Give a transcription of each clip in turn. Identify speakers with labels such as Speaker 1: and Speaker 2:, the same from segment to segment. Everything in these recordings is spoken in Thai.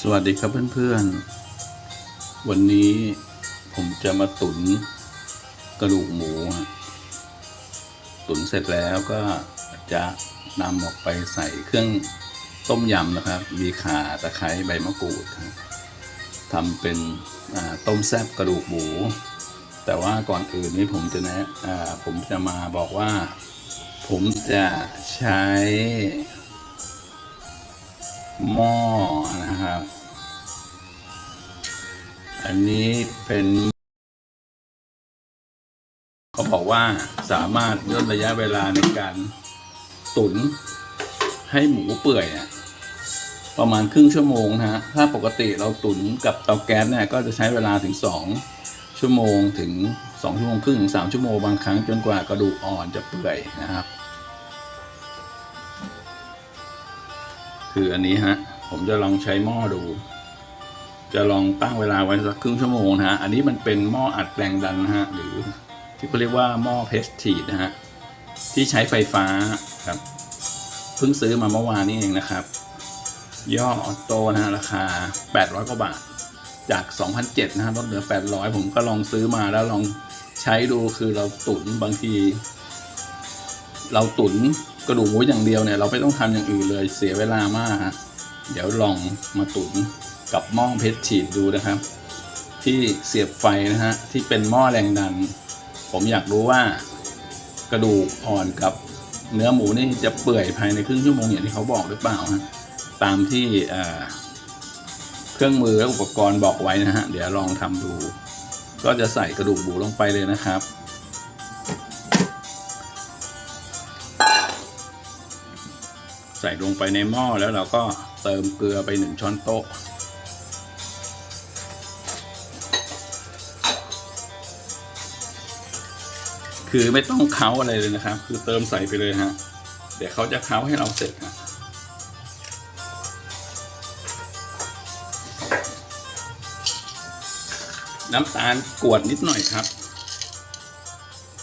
Speaker 1: สวัสดีครับเพื่อนๆ วันนี้ผมจะมาตุนกระดูกหมู ตุนเสร็จแล้วก็จะนำออกไปใส่เครื่องต้มยำนะครับ มีข่าตะไคร้ใบมะกรูดทำเป็นต้มแซ่บกระดูกหมู แต่ว่าก่อนอื่นนี้ผมจะแนะผมจะมาบอกว่า ผมจะใช้ หม้อนะครับ อันนี้เป็นเขาบอกว่าสามารถย่นระยะเวลาในการตุ๋นให้หมูเปื่อยประมาณครึ่งชั่วโมงนะฮะ ถ้าปกติเราตุ๋นกับเตาแก๊สเนี่ยก็จะใช้เวลาถึงสองชั่วโมงถึงสองชั่วโมงครึ่งถึงสามชั่วโมงบางครั้งจนกว่ากระดูกอ่อนจะเปื่อยนะครับ คืออันนี้ฮะ ผมจะลองใช้หม้อดู จะลองตั้งเวลาไว้สักครึ่งชั่วโมงนะฮะ อันนี้มันเป็นหม้ออัดแรงดันนะฮะ หรือที่เขาเรียกว่าหม้อเพสทีดนะฮะ ที่ใช้ไฟฟ้าครับ เพิ่งซื้อมาเมื่อวานนี้เองนะครับ ย่อออโต้นะฮะราคา 800 กว่าบาท จาก 2,007นะฮะลดเหลือ 800 ผมก็ลองซื้อมาแล้วลองใช้ดูคือเราตุ๋นบางที เราตุ๋น กระดูกหมูอย่างเดียวเนี่ยเราไม่ต้องทำอย่างอื่นเลยเสียเวลามากฮะเดี๋ยวลองมาตุ๋นกับหม้อเพชรฉีดดูนะครับ ที่เสียบไฟนะฮะที่เป็นหม้อแรงดัน ผมอยากรู้ว่ากระดูกอ่อนกับเนื้อหมูนี่จะเปื่อยภายในครึ่งชั่วโมงอย่างที่เขาบอกหรือเปล่าฮะตามที่เอ่อเครื่องมือและอุปกรณ์บอกไว้นะฮะเดี๋ยวลองทำดู ก็จะใส่กระดูกหมูลงไปเลยนะครับ ส่ลงไปในหม้อแล้วเราก็เติมเกลือไปหนึ่งช้อนโต๊ะ คือไม่ต้องเค้าอะไรเลยนะครับ คือเติมใส่ไปเลยฮะ เดี๋ยวเขาจะเค้าให้เราเสร็จฮะน้ำตาลกวดนิดหน่อยครับ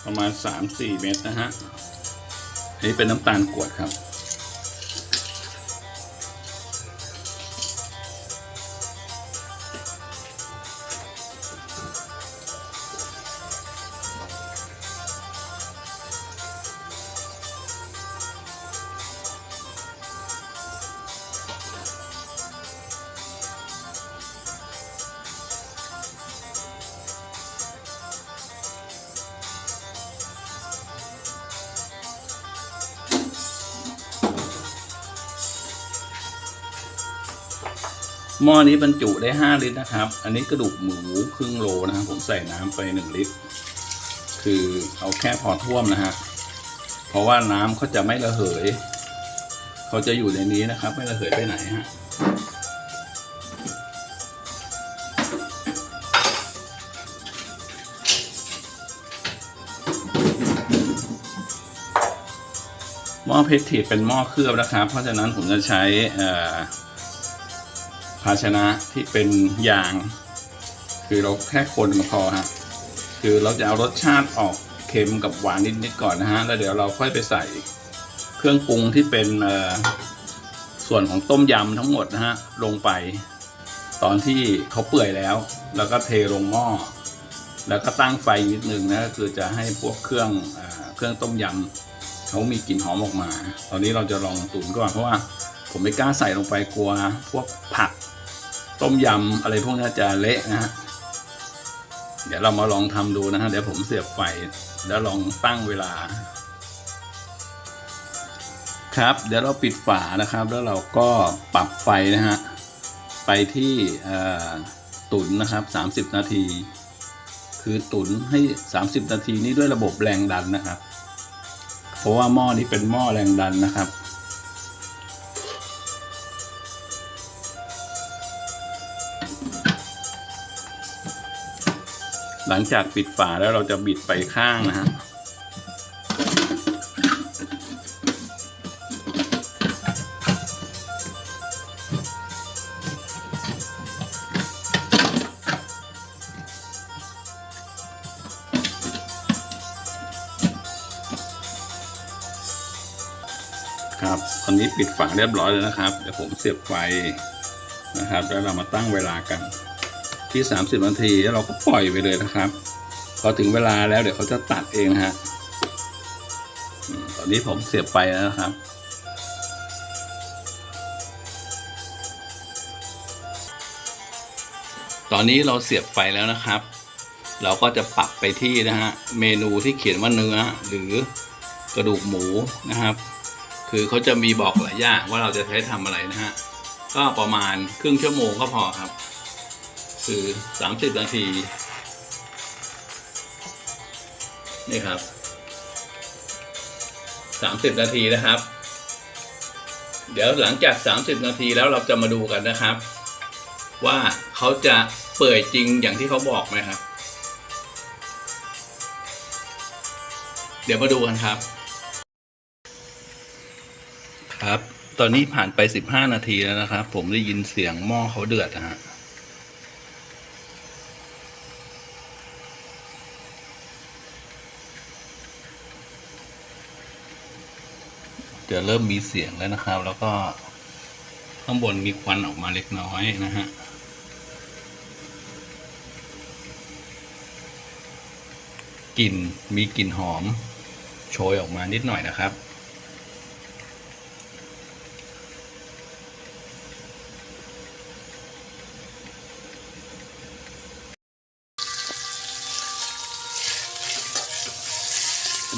Speaker 1: ประมาณ 3-4 เม็ดนะฮะ อันนี้เป็นน้ำตาลกวดครับ หม้อนี้บรรจุได้ 5 ลิตรนะครับ อันนี้กระดูกหมูครึ่งโลนะครับ ผมใส่น้ำไป 1 ลิตร คือเอาแค่พอท่วมนะฮะ เพราะว่าน้ำเขาจะไม่ระเหย เขาจะอยู่ในนี้นะครับ ไม่ระเหยไปไหนฮะหม้อเพชรทีเป็นหม้อเคลือบนะครับ เพราะฉะนั้นผมจะใช้อ่อ ภาชนะที่เป็นยาง คือเราแค่คนก็พอฮะคือเราจะเอารสชาติออกเค็มกับหวานนิดๆก่อนนะฮะแล้วเดี๋ยวเราค่อยไปใส่เครื่องปรุงที่เป็นส่วนของต้มยำทั้งหมดนะฮะลงไป ตอนที่เขาเปื่อยแล้ว แล้วก็เทลงหม้อแล้วก็ตั้งไฟนิดนึงนะคือจะให้พวกเครื่องอเครื่องต้มยำเขามีกลิ่นหอมออกมา ตอนนี้เราจะลองตุ๋นก่อนเพราะว่า ผมไม่กล้าใส่ลงไปกลัวพวกผักต้มยำอะไรพวกนี้จะเละนะฮะเดี๋ยวเรามาลองทำดูนะฮะเดี๋ยวผมเสียบไฟแล้วลองตั้งเวลา ครับ เดี๋ยวเราปิดฝานะครับ แล้วเราก็ปรับไฟนะฮะไปที่ตุ๋นนะครับ 30 นาที คือตุ๋นให้ 30 นาทีนี้ด้วยระบบแรงดันนะครับ เพราะว่าหม้อนี้เป็นหม้อแรงดันนะครับ ลังจากปิดฝาแล้วเราจะบิดไปข้างนะฮะครับตอนนี้ปิดฝาเรียบร้อยแล้วนะครับ เดี๋ยวผมเสียบไฟนะครับ แล้วเรามาตั้งเวลากัน ที่ 30 นาทีแล้วเราก็ปล่อยไปเลยนะครับ พอถึงเวลาแล้วเดี๋ยวเขาจะตัดเองนะฮะตอนนี้ผมเสียบไปแล้วนะครับตอนนี้เราเสียบไฟแล้วนะครับ เราก็จะปรับไปที่นะฮะเมนูที่เขียนว่าเนื้อหรือกระดูกหมูนะครับ คือเขาจะมีบอกหลายอย่างว่าเราจะใช้ทำอะไรนะฮะก็ประมาณครึ่งชั่วโมงก็พอครับ คือ 30 นาที นี่ครับ 30 นาทีนะครับ เดี๋ยวหลังจาก 30 นาทีแล้วเราจะมาดูกันนะครับ ว่าเขาจะเปื่อยจริงอย่างที่เขาบอกไหมครับ เดี๋ยวมาดูกันครับ ครับ ตอนนี้ผ่านไป 15 นาทีแล้วนะครับ ผมได้ยินเสียงหม้อเขาเดือดนะฮะ จะเริ่มมีเสียงแล้วนะครับ แล้วก็ข้างบนมีควันออกมาเล็กน้อยนะฮะกลิ่นมีกลิ่นหอม โชยออกมานิดหน่อยนะครับ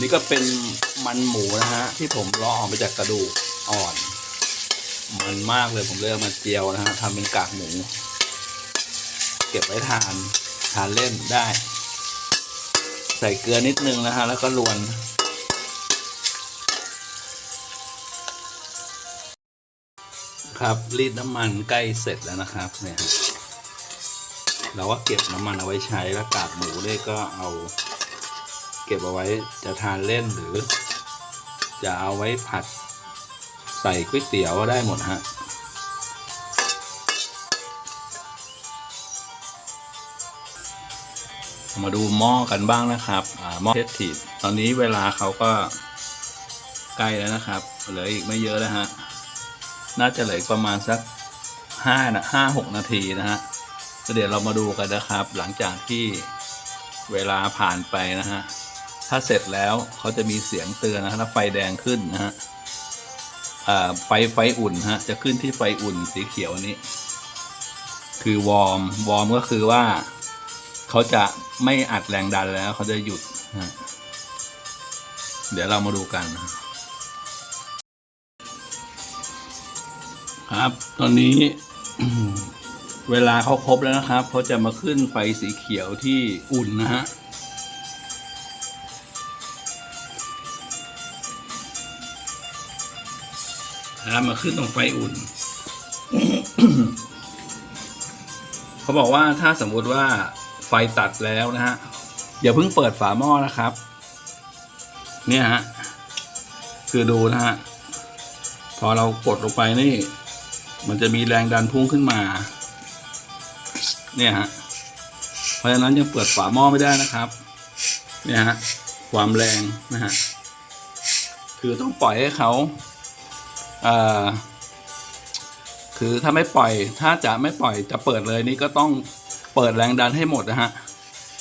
Speaker 1: นี้ก็เป็นมันหมูนะฮะ ที่ผมลออกมาจากกระดูกอ่อน มันมากเลยผมเลยเอามาเจียวนะฮะทำเป็นกากหมู เก็บไว้ทานทานเล่นได้ ใส่เกลือนิดนึงนะฮะ แล้วก็ลวนครับรีดน้ำมันใกล้เสร็จแล้วนะครับเนี่ยเราก็เก็บน้ำมันเอาไว้ใช้แล้วกากหมูเนี่ยก็เอา เก็บเอาไว้จะทานเล่นหรือ จะเอาไว้ผัดใส่ก๋วยเตี๋ยวก็ได้หมดฮะมาดูหม้อกันบ้างนะครับหม้อเทสทีตอนนี้เวลาเขาก็ใกล้แล้วนะครับ เหลืออีกไม่เยอะแล้วฮะ น่าจะเหลือประมาณสักห้านะห้าหกนาทีนะฮะเดี๋ยวเรามาดูกันนะครับ หลังจากที่เวลาผ่านไปนะฮะ ถ้าเสร็จแล้วเขาจะมีเสียงเตือนนะฮะถ้าไฟแดงขึ้นนะฮะไฟไฟอุ่นฮะ จะขึ้นที่ไฟอุ่นสีเขียวนี้ คือวอร์มวอร์มก็คือว่าเขาจะไม่อัดแรงดันแล้วเขาจะหยุดนะเดี๋ยวเรามาดูกัน ครับ ตอนนี้เวลาเขาครบแล้วนะครับเขาจะมาขึ้นไฟสีเขียวที่อุ่นนะฮะ นะครับมาขึ้นตรงไฟอุ่น เขาบอกว่าถ้าสมมุติว่าไฟตัดแล้วนะฮะอย่าเพิ่งเปิดฝาหม้อนะครับ เนี่ยฮะคือดูนะฮะพอเรากดลงไปนี่ มันจะมีแรงดันพุ่งขึ้นมา เนี่ยฮะเพราะฉะนั้นยังเปิดฝาหม้อไม่ได้นะครับ เนี่ยฮะความแรงนะฮะคือต้องปล่อยให้เขา คือถ้าไม่ปล่อยถ้าจะไม่ปล่อยจะเปิดเลยนี่ก็ต้องเปิดแรงดันให้หมดนะฮะ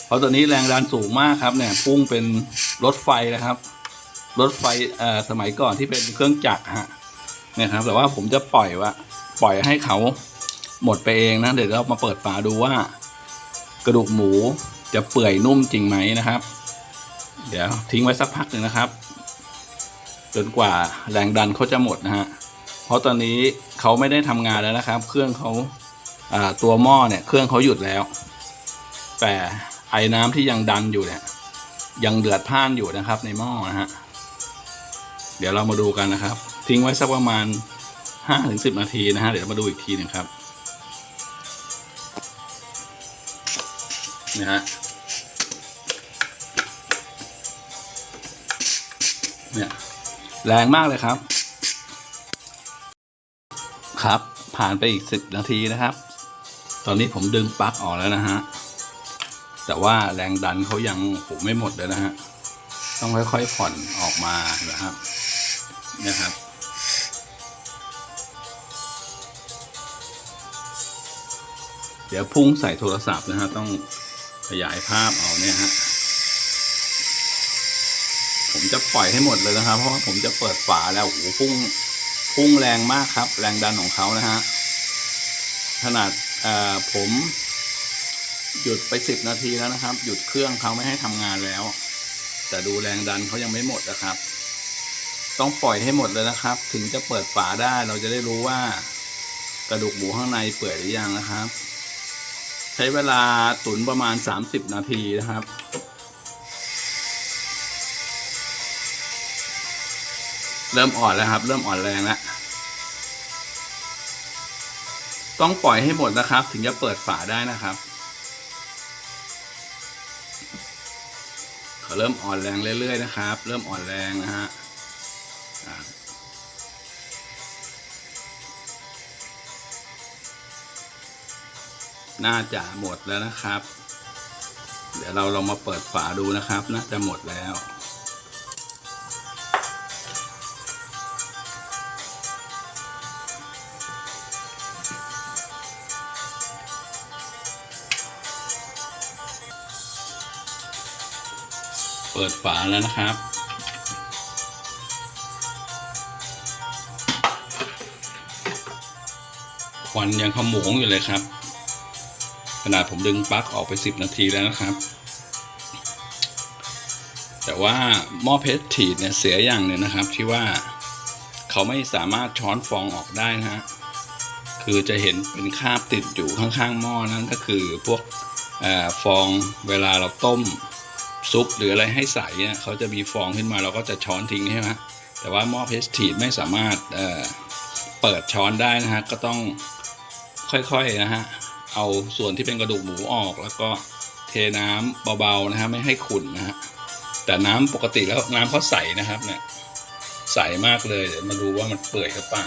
Speaker 1: เพราะตัวนี้แรงดันสูงมากครับเนี่ยพุ่งเป็นรถไฟนะครับ รถไฟสมัยก่อนที่เป็นเครื่องจักรฮะเนี่ยครับ แต่ว่าผมจะปล่อยว่าปล่อยให้เขาหมดไปเองนะเดี๋ยวเรามาเปิดฝาดูว่า กระดูกหมูจะเปื่อยนุ่มจริงไหมนะครับ เดี๋ยวทิ้งไว้สักพักหนึ่งนะครับ จนกว่าแรงดันเขาจะหมดนะฮะ เพราะตอนนี้เขาไม่ได้ทำงานแล้วนะครับ เครื่องเขาตัวหม้อเนี่ยเครื่องเขาหยุดแล้ว แต่ไอ้น้ำที่ยังดันอยู่เนี่ยยังเดือดพ่านอยู่นะครับในหม้อนะฮะ เดี๋ยวเรามาดูกันนะครับ ทิ้งไว้สักประมาณห้าถึงสิบนาทีนะฮะเดี๋ยวมาดูอีกทีหนึ่งครับนะฮะเนี่ย แรงมากเลยครับ ครับ ผ่านไปอีกสิบนาทีนะครับ ตอนนี้ผมดึงปลั๊กออกแล้วนะฮะ แต่ว่าแรงดันเขายังโหไม่หมดเลยนะฮะ ต้องค่อยๆผ่อนออกมานะครับนี่ยครับเดี๋ยวพุ่งใส่โทรศัพท์นะฮะต้องขยายภาพเอาเนี่ยฮะ ผมจะปล่อยให้หมดเลยนะครับ เพราะว่าผมจะเปิดฝาแล้วโอ้โหพุ่งพุ่งแรงมากครับ แรงดันของเขานะฮะขนาดผมหยุดไปสิบนาทีแล้วนะครับ หยุดเครื่องเขาไม่ให้ทำงานแล้ว แต่ดูแรงดันเขายังไม่หมดนะครับ ต้องปล่อยให้หมดเลยนะครับ ถึงจะเปิดฝาได้เราจะได้รู้ว่า กระดูกหมูข้างในเปื่อยหรือยังนะครับ ใช้เวลาตุนประมาณ 30 นาทีนะครับ เริ่มอ่อนแล้วครับ เริ่มอ่อนแรงแล้วต้องปล่อยให้หมดนะครับ ถึงจะเปิดฝาได้นะครับเขาเริ่มอ่อนแรงเรื่อยๆนะครับ เริ่มอ่อนแรงนะฮะน่าจะหมดแล้วนะครับ เดี๋ยวเราลองมาเปิดฝาดูนะครับ น่าจะหมดแล้ว ปิดฝาแล้วนะครับ ควันยังขโมงอยู่เลยครับ ขนาดผมดึงปลั๊กออกไปสิบนาทีแล้วนะครับ แต่ว่าหม้อเพชรถีดเนี่ยเสียอย่างหนึ่งนะครับที่ว่าเขาไม่สามารถช้อนฟองออกได้นะฮะคือจะเห็นเป็นคราบติดอยู่ข้างๆหม้อนั่นก็คือพวกอฟองเวลาเราต้ม ซุปหรืออะไรให้ใสเนี่ยเขาจะมีฟองขึ้นมาเราก็จะช้อนทิ้งใช่ไหมแต่ว่าหม้อเพสทีดไม่สามารถเอ่อเปิดช้อนได้นะฮะก็ต้องค่อยๆนะฮะเอาส่วนที่เป็นกระดูกหมูออกแล้วก็เทน้ำเบาๆนะฮะไม่ให้ขุ่นนะฮะแต่น้ำปกติแล้วน้ำเขาใสนะครับเนี่ยใสมากเลยเดี๋ยวมาดูว่ามันเปื่อยหรือเปล่า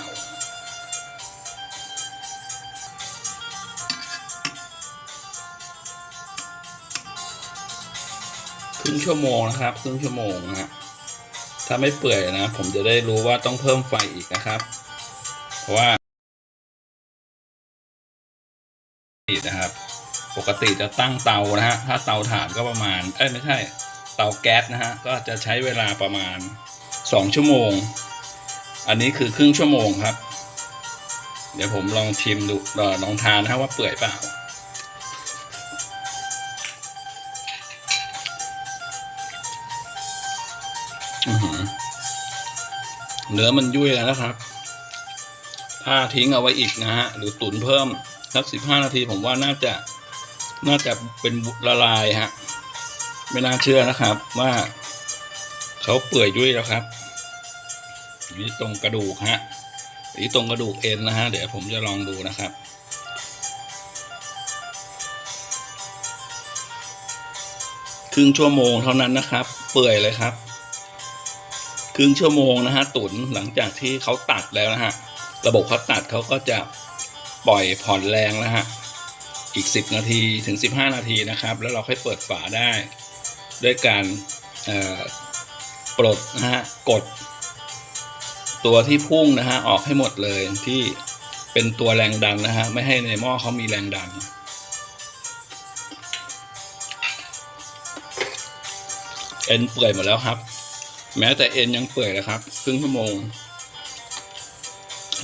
Speaker 1: รึ่งชั่วโมงนะครับครึ่งชั่วโมงนะฮะถ้าไม่เปื่อยนะ ผมจะได้รู้ว่าต้องเพิ่มไฟอีกนะครับ เพราะว่านะครับ ปกติจะตั้งเตานะฮะถ้าเตาถ่านก็ประมาณเอ้ยไม่ใช่ เตาแก๊สนะฮะก็จะใช้เวลาประมาณสองชั่วโมง อันนี้คือครึ่งชั่วโมงครับ เดี๋ยวผมลองชิมดูลองทานนะฮะว่าเปื่อยเปล่า เนื้อมันยุ่ยแล้วนะครับ ถ้าทิ้งเอาไว้อีกนะฮะ หรือตุ๋นเพิ่มสักสิบห้านาทีผมว่าน่าจะน่าจะเป็นละลายฮะ ไม่น่าเชื่อนะครับว่าเขาเปื่อยยุ่ยแล้วครับนี่ตรงกระดูกฮะนี่ตรงกระดูกเอ็นนะฮะ เดี๋ยวผมจะลองดูนะครับครึ่งชั่วโมงเท่านั้นนะครับ เปื่อยเลยครับ ครึ่งชั่วโมงนะฮะตุนหลังจากที่เขาตัดแล้วนะฮะระบบเขาตัดเขาก็จะปล่อยผ่อนแรงนะฮะอีก 10 นาทีถึง 15 นาทีนะครับ แล้วเราค่อยเปิดฝาได้ ด้วยการปลดนะฮะกด ตัวที่พุ่งนะฮะออกให้หมดเลยที่เป็นตัวแรงดันนะฮะไม่ให้ในหม้อเขามีแรงดันเอ็นเปื่อยหมดแล้วครับ แม้แต่เอ็นยังเปื่อยเลยครับ ครึ่งชั่วโมง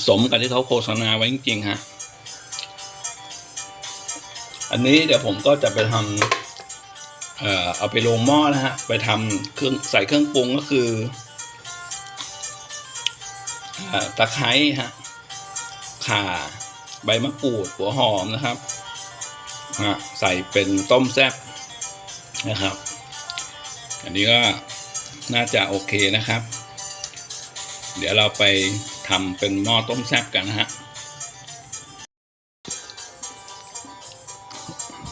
Speaker 1: สมกับที่เขาโฆษณาไว้จริงๆฮะอันนี้เดี๋ยวผมก็จะไปทำเอ่อเอาไปลงหม้อนะฮะ ไปทำเครื่องใส่เครื่องปรุงก็คืออตะไคร้ฮะข่า ใบมะกรูด หัวหอมนะครับใส่เป็นต้มแซ่บนะครับ อันนี้ก็ น่าจะโอเคนะครับ เดี๋ยวเราไปทำเป็นหม้อต้มแซ่บกันนะฮะ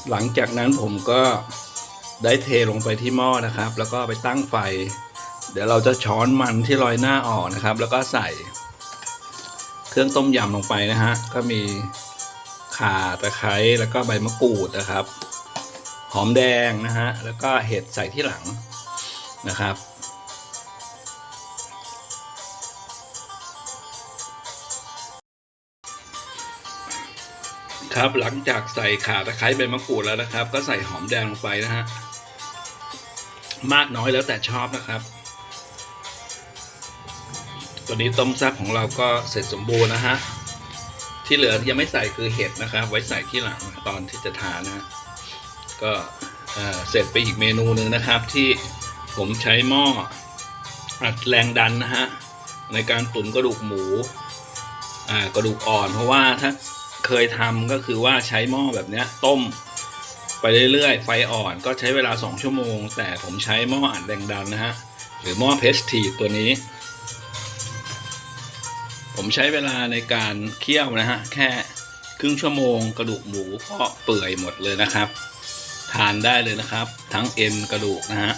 Speaker 1: หลังจากนั้นผมก็ได้เทลงไปที่หม้อนะครับ แล้วก็ไปตั้งไฟ เดี๋ยวเราจะช้อนมันที่ลอยหน้าออกนะครับ แล้วก็ใส่เครื่องต้มยำลงไปนะฮะ ก็มีข่าตะไคร้แล้วก็ใบมะกรูดนะครับ หอมแดงนะฮะ แล้วก็เห็ดใส่ที่หลังนะครับ ครับหลังจากใส่ข่าตะไคร้ใบมะกรูดแล้วนะครับ ก็ใส่หอมแดงลงไปนะฮะมากน้อยแล้วแต่ชอบนะครับตัวนี้ต้มแซ่บของเราก็เสร็จสมบูรณ์นะฮะที่เหลือยังไม่ใส่คือเห็ดนะครับ ไว้ใส่ที่หลังตอนที่จะทานนะก็เสร็จไปอีกเมนูหนึ่งนะครับ ที่ผมใช้หม้ออัดแรงดันนะฮะในการตุ๋นกระดูกหมูกระดูกอ่อนเพราะว่าถ้า เคยทำก็คือว่าใช้หม้อแบบเนี้ยต้มไปเรื่อยๆ ไฟอ่อนก็ใช้เวลา 2 ชั่วโมง แต่ผมใช้หม้ออัดแรงดันนะฮะ หรือหม้อเพสทีตัวนี้ ผมใช้เวลาในการเคี่ยวนะฮะ แค่ครึ่งชั่วโมงกระดูกหมูก็เปื่อยหมดเลยนะครับ ทานได้เลยนะครับ ทั้งเอ็นกระดูกนะฮะ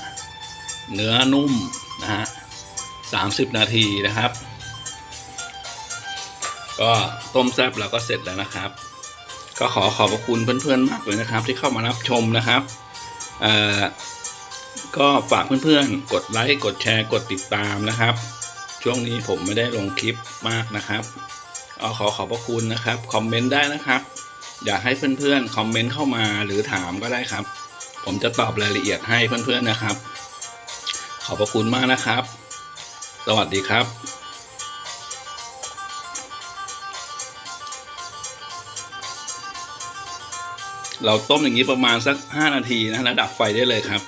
Speaker 1: เนื้อนุ่มนะฮะ30 นาทีนะครับ ก็ต้มแซบเราก็เสร็จแล้วนะครับ ก็ขอขอบพระคุณเพื่อนๆมากเลยนะครับ ที่เข้ามารับชมนะครับก็ฝากเพื่อนๆ กดไลค์กดแชร์กดติดตามนะครับ ช่วงนี้ผมไม่ได้ลงคลิปมากนะครับก็ขอขอบพระคุณนะครับคอมเมนต์ได้นะครับ อยากให้เพื่อนๆคอมเมนต์เข้ามาหรือถามก็ได้ครับ ผมจะตอบรายละเอียดให้เพื่อนๆนะครับ ขอบพระคุณมากนะครับ สวัสดีครับ เราต้มอย่างนี้ประมาณสัก 5 นาทีนะแล้วดับไฟได้เลยครับ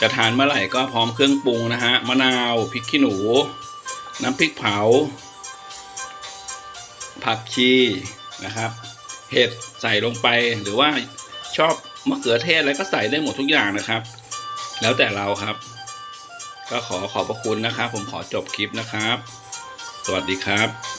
Speaker 1: จะทานเมื่อไหร่ก็พร้อมเครื่องปรุงนะฮะมะนาวพริกขี้หนู น้ำพริกเผา ผักชีนะครับ เห็ดใส่ลงไปหรือว่าชอบมะเขือเทศอะไรก็ใส่ได้หมดทุกอย่างนะครับ แล้วแต่เราครับ ก็ขอขอบพระคุณนะครับ ผมขอจบคลิปนะครับ สวัสดีครับ